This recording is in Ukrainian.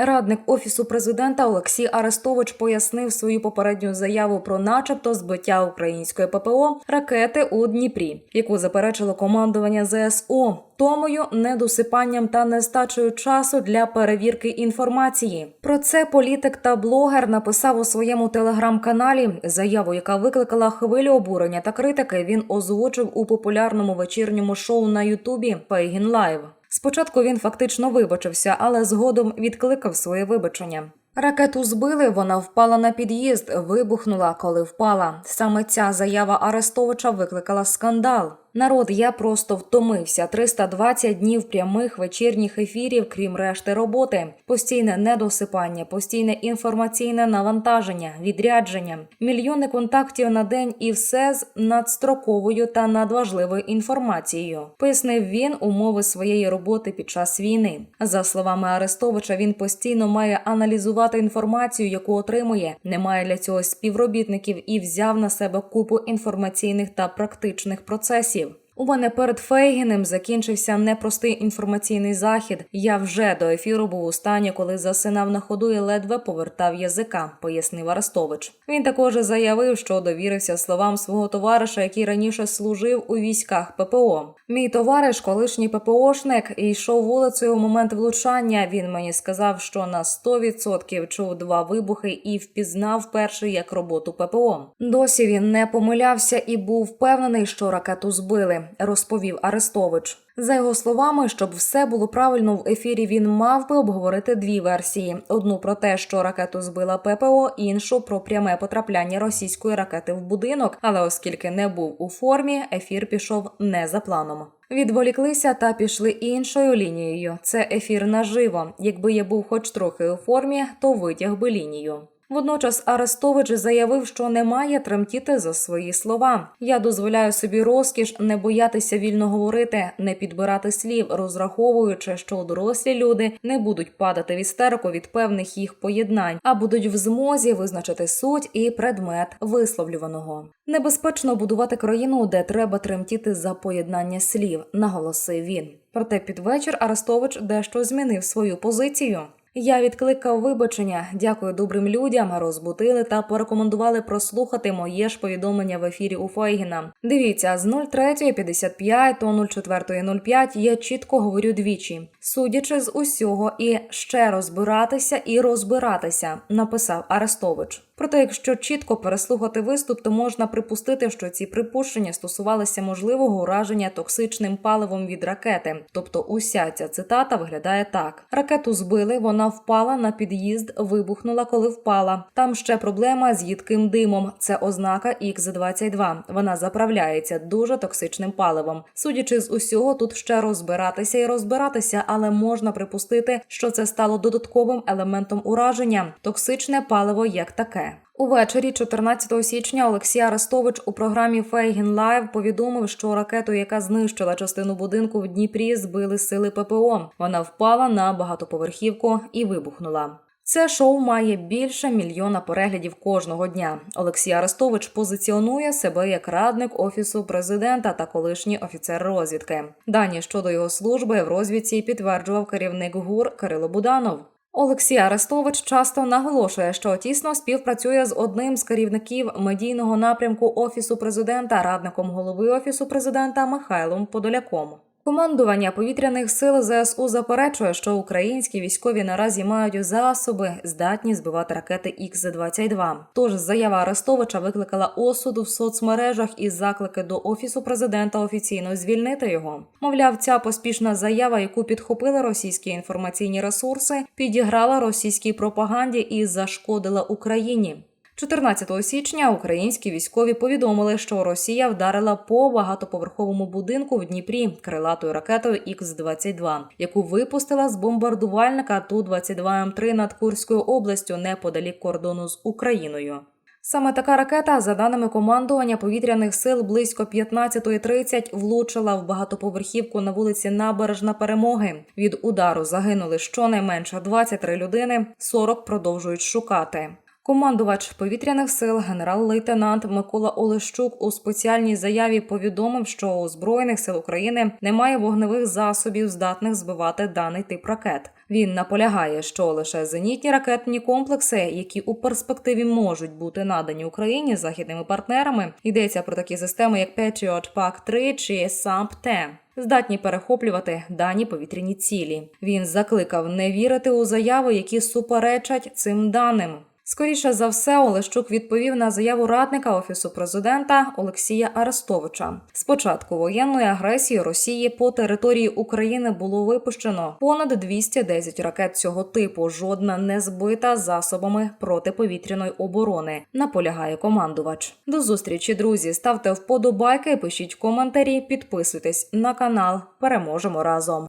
Радник офісу президента Олексій Арестович пояснив свою попередню заяву про, начебто, збиття української ППО ракети у Дніпрі, яку заперечило командування ЗСУ, томою, недосипанням та нестачею часу для перевірки інформації. Про це політик та блогер написав у своєму телеграм-каналі. Заяву, яка викликала хвилю обурення та критики, він озвучив у популярному вечірньому шоу на Ютубі Фейгін Лайв. Спочатку він фактично вибачився, але згодом відкликав своє вибачення. Ракету збили, вона впала на під'їзд, вибухнула, коли впала. Саме ця заява Арестовича викликала скандал. Народ, я просто втомився. 320 днів прямих вечірніх ефірів, крім решти роботи, постійне недосипання, постійне інформаційне навантаження, відрядження, мільйони контактів на день і все з надстроковою та надважливою інформацією. Пояснив він умови своєї роботи під час війни. За словами Арестовича, він постійно має аналізувати інформацію, яку отримує, не має для цього співробітників і взяв на себе купу інформаційних та практичних процесів. У мене перед Фейгіним закінчився непростий інформаційний захід. Я вже до ефіру був у стані, коли засинав на ходу і ледве повертав язика, пояснив Арестович. Він також заявив, що довірився словам свого товариша, який раніше служив у військах ППО. Мій товариш, колишній ППОшник, йшов вулицею у момент влучання. Він мені сказав, що на 100% чув два вибухи і впізнав перший як роботу ППО. Досі він не помилявся і був впевнений, що ракету збили розповів Арестович. За його словами, щоб все було правильно в ефірі, він мав би обговорити дві версії: одну про те, що ракету збила ППО, іншу про пряме потрапляння російської ракети в будинок. Але оскільки не був у формі, ефір пішов не за планом. Відволіклися та пішли іншою лінією. Це ефір наживо. Якби я був хоч трохи у формі, то витяг би лінію. Водночас Арестович заявив, що не має тремтіти за свої слова. Я дозволяю собі розкіш не боятися вільно говорити, не підбирати слів, розраховуючи, що дорослі люди не будуть падати в істерику від певних їх поєднань, а будуть в змозі визначити суть і предмет висловлюваного. Небезпечно будувати країну, де треба тремтіти за поєднання слів, наголосив він. Проте під вечір Арестович дещо змінив свою позицію. Я відкликав вибачення. Дякую добрим людям. Розбутили та порекомендували прослухати моє ж повідомлення в ефірі у Фейгіна. Дивіться, з 03.55 до 04.05 я чітко говорю двічі, судячи з усього, і ще розбиратися і розбиратися, написав Арестович. Проте, якщо чітко переслухати виступ, то можна припустити, що ці припущення стосувалися можливого ураження токсичним паливом від ракети. Тобто, уся ця цитата виглядає так: ракету збили, вона впала на під'їзд, вибухнула, коли впала. Там ще проблема з їдким димом. Це ознака Х-22. Вона заправляється дуже токсичним паливом. Судячи з усього, тут ще розбиратися і розбиратися, але можна припустити, що це стало додатковим елементом ураження токсичне паливо як таке. Увечері 14 січня Олексій Арестович у програмі Фейгін Лайв повідомив, що ракету, яка знищила частину будинку в Дніпрі, збили сили ППО. Вона впала на багатоповерхівку і вибухнула. Це шоу має більше мільйона переглядів кожного дня. Олексій Арестович позиціонує себе як радник офісу президента та колишній офіцер розвідки. Дані щодо його служби в розвідці підтверджував керівник ГУР Кирило Буданов. Олексій Арестович часто наголошує, що тісно співпрацює з одним з керівників медійного напрямку офісу президента, радником голови офісу президента Михайлом Подоляком. Командування повітряних сил ЗСУ заперечує, що українські військові наразі мають засоби, здатні збивати ракети Х-22. Тож заява Арестовича викликала осуду в соцмережах і заклики до офісу президента офіційно звільнити його. Мовляв, ця поспішна заява, яку підхопили російські інформаційні ресурси, підіграла російській пропаганді і зашкодила Україні. 14 січня українські військові повідомили, що Росія вдарила по багатоповерховому будинку в Дніпрі крилатою ракетою Х-22, яку випустила з бомбардувальника Ту-22М3 над Курською областю неподалік кордону з Україною. Саме така ракета, за даними командування повітряних сил, близько 15.30 влучила в багатоповерхівку на вулиці Набережна Перемоги. Від удару загинули щонайменше 23 людини, 40 продовжують шукати. Командувач повітряних сил генерал-лейтенант Микола Олещук у спеціальній заяві повідомив, що у збройних сил України немає вогневих засобів, здатних збивати даний тип ракет. Він наполягає, що лише зенітні ракетні комплекси, які у перспективі можуть бути надані Україні західними партнерами, йдеться про такі системи, як Patriot PAC-3 чи SAMP-T, здатні перехоплювати дані повітряні цілі. Він закликав не вірити у заяви, які суперечать цим даним. Скоріше за все, Олещук відповів на заяву радника офісу президента Олексія Арестовича. З початку воєнної агресії Росії по території України було випущено понад 210 ракет цього типу. Жодна не збита засобами протиповітряної оборони. Наполягає командувач. До зустрічі, друзі. Ставте вподобайки, пишіть коментарі, підписуйтесь на канал. Переможемо разом.